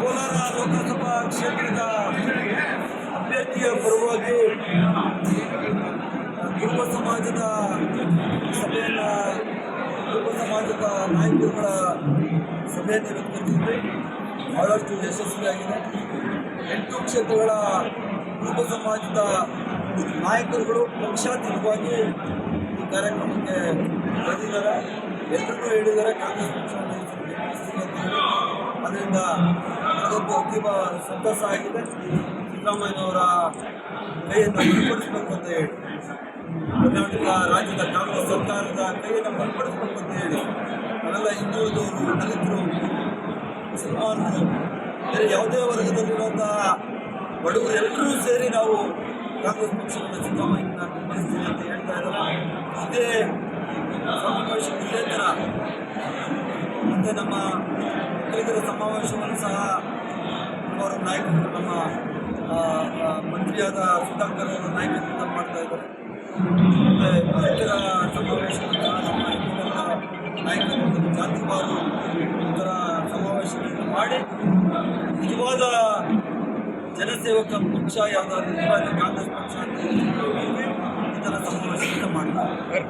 ಕೋಲಾರ ಲೋಕಸಭಾ ಕ್ಷೇತ್ರದ ಅಭ್ಯರ್ಥಿಯ ಪರವಾಗಿ ಕುರುಬ ಸಮಾಜದ ಸಭೆಯನ್ನು ಕುರುಬ ಸಮಾಜದ ನಾಯಕರುಗಳ ಸಭೆಯನ್ನು ಕರೆದಿದ್ವಿ ಬಹಳಷ್ಟು ಯಶಸ್ವಿಯಾಗಿದೆ ಎಂಟು ಕ್ಷೇತ್ರಗಳ ಕುರುಬ ಸಮಾಜದ ನಾಯಕರುಗಳು ಪಕ್ಷಾತೀತವಾಗಿ ಈ ಕಾರ್ಯಕ್ರಮಕ್ಕೆ ಬಂದಿದ್ದಾರೆ. ಎಲ್ಲರೂ ಹೇಳಿದ್ದಾರೆ, ಕಾಂಗ್ರೆಸ್ ಪಕ್ಷವನ್ನು ಅದರಿಂದ ಅದೊಂದು ಅತೀವ ಸಂತಸ ಆಗಿದೆ. ಸಿದ್ದರಾಮಯ್ಯನವರ ಕೈಯನ್ನು ಬಲಪಡಿಸಬೇಕು ಅಂತ ಹೇಳಿ. ಕರ್ನಾಟಕ ರಾಜ್ಯದ ಕಾಂಗ್ರೆಸ್ ಸರ್ಕಾರದ ಕೈಯನ್ನು ಬಲಪಡಿಸಬೇಕು ಅಂತ ಹೇಳಿ. ಅವೆಲ್ಲ ಹಿಂದುಳಿದವರು ದಲಿತರು ಮುಸಲ್ಮಾನರು. ಬೇರೆ ಯಾವುದೇ ವರ್ಗದಲ್ಲಿರುವಂತಹ ಬಡವರು ಎಲ್ಲರೂ ಸೇರಿ ನಾವು ಕಾಂಗ್ರೆಸ್ ಪಕ್ಷವನ್ನು ಸಿದ್ದರಾಮಯ್ಯನ ಬೆಂಬಲಿಸ್ತೀವಿ ಅಂತ ಹೇಳ್ತಾ ಇದ್ದಾರೆ ಇದೇ ಸಮಾವೇಶ ಇದೇ ಥರ. ಮತ್ತು ನಮ್ಮ ಒಕ್ಕಲಿಗರ ಸಮಾವೇಶವನ್ನು ಸಹ ಅವರ ನಾಯಕರು ನಮ್ಮ ಮಂತ್ರಿಯಾದ ಸುಧಾಕರ್ ಅವರ ನಾಯಕತ್ವದಲ್ಲಿ ಮಾಡ್ತಾ ಇದ್ದಾರೆ. ಮತ್ತು ರೈತರ ಸಮಾವೇಶವನ್ನು ಸಹ ನಮ್ಮ ನಾಯಕರು ಜಾತಿವಾರು ಥರ ಸಮಾವೇಶಗಳನ್ನು ಮಾಡಿ ನಿಜವಾದ ಜನಸೇವಕ ಪಕ್ಷ, ಯಾವುದಾದ್ರು ನಿಜವಾದ ಕಾಂಗ್ರೆಸ್ ಪಕ್ಷ ಅಂತ ಥರ ಸಮಾವೇಶವನ್ನು ಮಾಡ್ತಾರೆ.